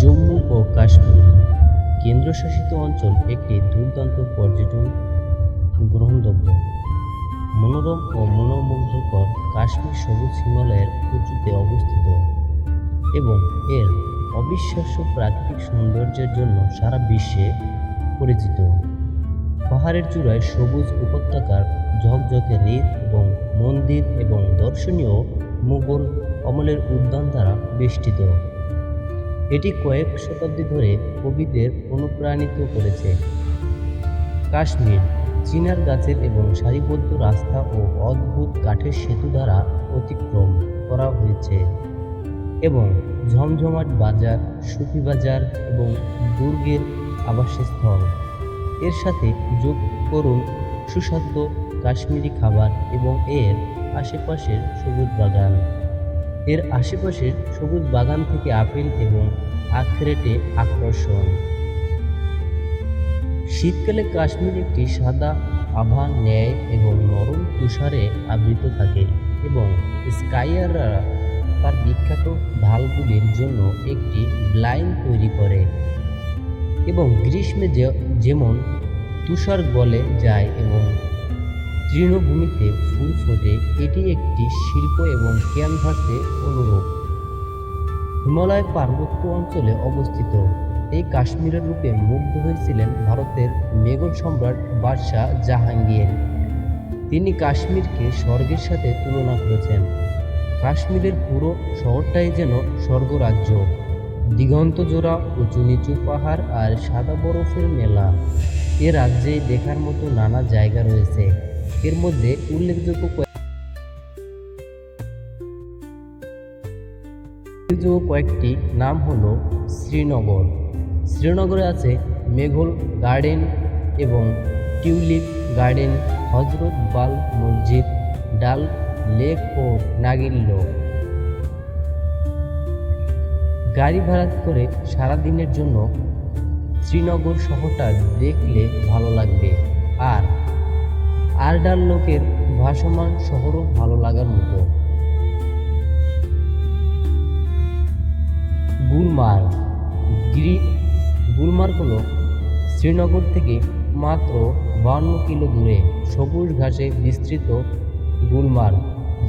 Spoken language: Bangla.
জম্মু ও কাশ্মীর কেন্দ্রশাসিত অঞ্চল একটি দুর্দান্ত পর্যটন গ্রহণযোগ্য মনোরম ও মনোমুগ্ধকর কাশ্মীর সবুজ হিমালয়ের উঁচুতে অবস্থিত এবং এর অবিশ্বাস্য প্রাকৃতিক সৌন্দর্যের জন্য সারা বিশ্বে পরিচিত। পাহাড়ের চূড়ায় সবুজ উপত্যকার ঝকঝকে হ্রদ এবং মন্দির এবং দর্শনীয় মুঘল অমলের উদ্যান দ্বারা বেষ্টিত। এটি কয়েক শতাব্দী ধরে কবিদের অনুপ্রাণিত করেছে। কাশ্মীর, চিনার গাছের এবং সারিবদ্ধ রাস্তা ও অদ্ভুত কাঠের সেতু দ্বারা অতিক্রম করা হয়েছে এবং ঝমঝমাট বাজার, সুফি বাজার এবং দুর্গের আবাসস্থল। এর সাথে যোগ করুন সুস্বাদ্য কাশ্মীরি খাবার এবং এর আশেপাশের সবুজ বাগান। এর আশেপাশের সবুজ বাগান থেকে আপেল এবং আখরেটে আকর্ষণ। শীতকালে কাশ্মীর একটি সাদা, আভা, ন্যায় এবং নরম তুষারে আবৃত থাকে এবং স্কাইয়াররা তার বিখ্যাত ঢালগুলির জন্য একটি লাইন তৈরি করে এবং গ্রীষ্মে যেমন তুষার গলে যায় এবং তৃণভূমিতে ফুল ফোটে, এটি একটি শিল্প এবং ক্যানভাসে অনুরূপ। হিমালয় পার্বত্য অঞ্চলে অবস্থিত। এই কাশ্মীরের রূপে মুগ্ধ হয়েছিলেন ভারতের মেঘল সম্রাট বাদশাহ জাহাঙ্গীর। তিনি কাশ্মীরকে স্বর্গের সাথে তুলনা করেছেন। কাশ্মীরের পুরো শহরটাই যেন স্বর্গরাজ্য। দিগন্ত জোড়া, উঁচু নিচু পাহাড় আর সাদা বরফের মেলা। এ রাজ্যে দেখার মতো নানা জায়গা রয়েছে। এর মধ্যে উল্লেখযোগ্য উল্লেখযোগ্য কয়েকটি নাম হলো শ্রীনগর। শ্রীনগরে আছে মেঘল গার্ডেন এবং টিউলিপ গার্ডেন, হজরত বাল মসজিদ, ডাল লেক ও নাগিল্য গাড়ি ভাড়া করে সারাদিনের জন্য শ্রীনগর শহরটা দেখলে ভালো লাগবে। আর লোকের ভাসমান শহরও ভালো লাগার মতো। গুলমার্গ। গিরি, গুলমার্গ হল শ্রীনগর থেকে মাত্র বান্ন কিলো দূরে সবুজ ঘাসে বিস্তৃত গুলমার্গ।